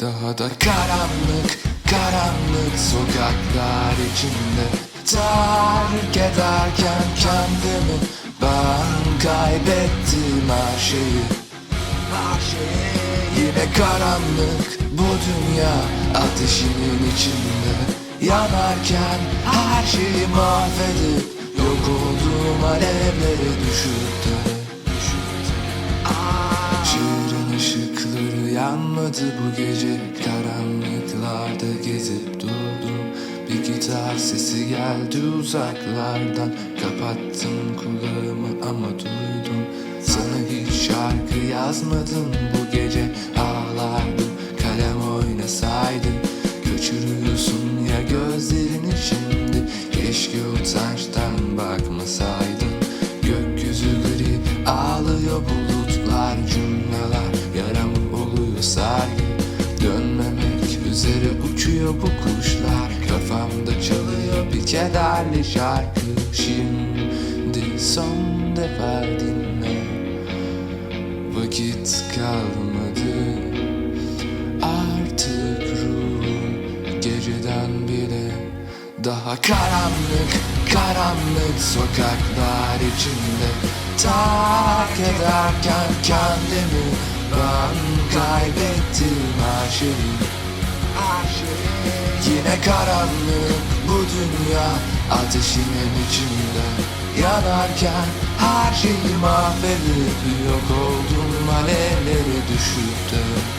Daha da karanlık, karanlık sokaklar içinde. Terk ederken kendimi ben kaybettim her şeyi. Her şeyi. Yine karanlık bu dünya ateşinin içinde. Yanarken her şeyi mahvedip Yok olduğum alevlere düşüp yanmadı bu gece Karanlıklarda gezip durdum. Bir gitar sesi geldi uzaklardan. Kapattım kulağımı ama duydum. Sana hiç şarkı yazmadım bu gece. Ağlardım kalem oynasaydım. Kaçırıyorsun ya gözlerini şimdi Keşke utançtan bakmasaydın. Gökyüzü sargı Dönmemek üzere uçuyor bu kuşlar. Kafamda çalıyor bir kederli şarkı. Şimdi son defa dinle. Vakit kalmadı. Artık ruhum geceden bile Daha karanlık, karanlık sokaklar içinde. Terk ederken kendimi Ben kaybettim her şeyi Yine karanlık bu dünya Ateşinin içinde. Yanarken her şeyi mahvedip Yok oldum alevlere düşüp de